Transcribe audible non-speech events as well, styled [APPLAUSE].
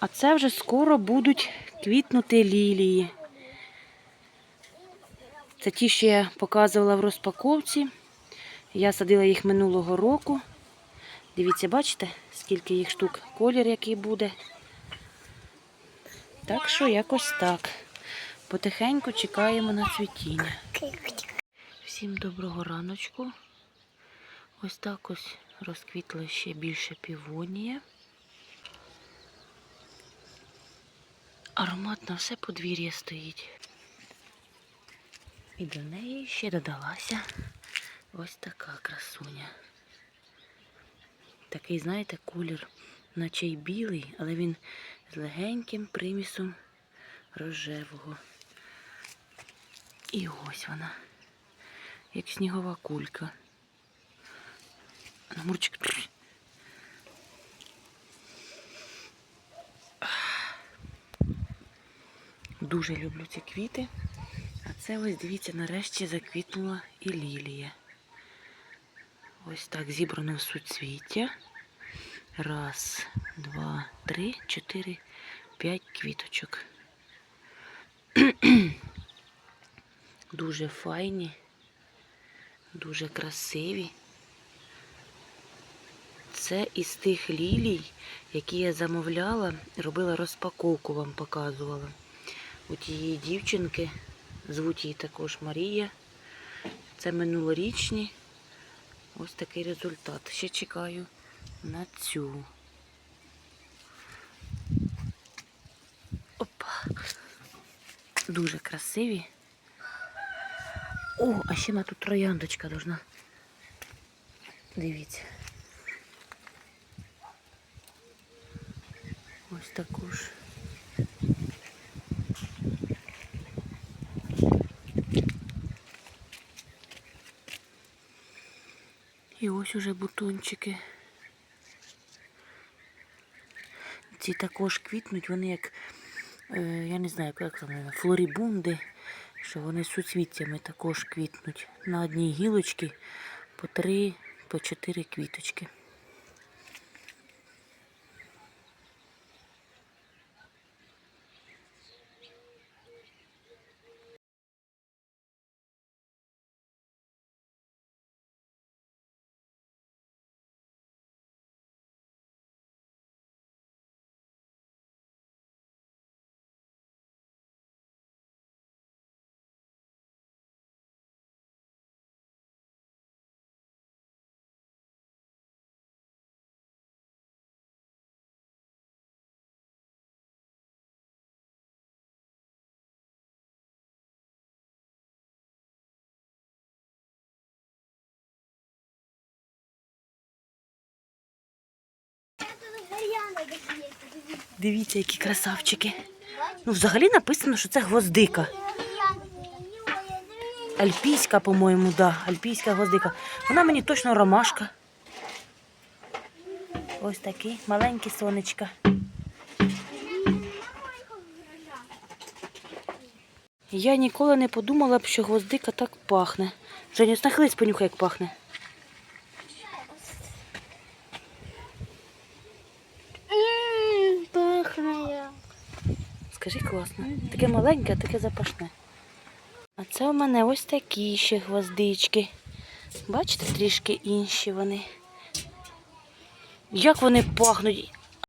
А це вже скоро будуть квітнути лілії. Це ті, що я показувала в розпаковці. Я садила їх минулого року. Дивіться, бачите, скільки їх штук, колір який буде. Так що якось так. Потихеньку чекаємо на цвітіння. Всім доброго раночку. Ось так ось розквітла ще більше півонія. Аромат на все подвір'я стоїть. І до неї ще додалася ось така красуня. Такий, знаєте, колір, наче й білий, але він з легеньким примісом рожевого. І ось вона, як снігова кулька. Мурчик. Дуже люблю ці квіти. А це ось, дивіться, нарешті заквітнула і лілія. Ось так зібрано в суцвіття. Раз, два, три, чотири, п'ять квіточок. [CLEARS THROAT] Дуже файні, дуже красиві. Це із тих лілій, які я замовляла, робила розпаковку, вам показувала. У тієї дівчинки, звуть її також Марія. Це минулорічні. Ось такий результат. Ще чекаю на цю. Опа. Дуже красиві. О, а ще на тут трояндочка должна. Дивіться. Ось таку ж. І ось уже бутончики. Ці також квітнуть, вони як, е, я не знаю, як там, флорібунди, що вони суцвіттями також квітнуть. На одній гілочці по три, по чотири квіточки. Дивіться, які красавчики. Ну, взагалі написано, що це гвоздика. Альпійська, по-моєму, да. Альпійська гвоздика. Вона мені точно ромашка. Ось такі маленькі сонечка. Я ніколи не подумала б, що гвоздика так пахне. Женя, нахились понюхай, як пахне. Скажи класно. Таке маленьке, а таке запашне. А це у мене ось такі ще гвоздички. Бачите, трішки інші вони. Як вони пахнуть?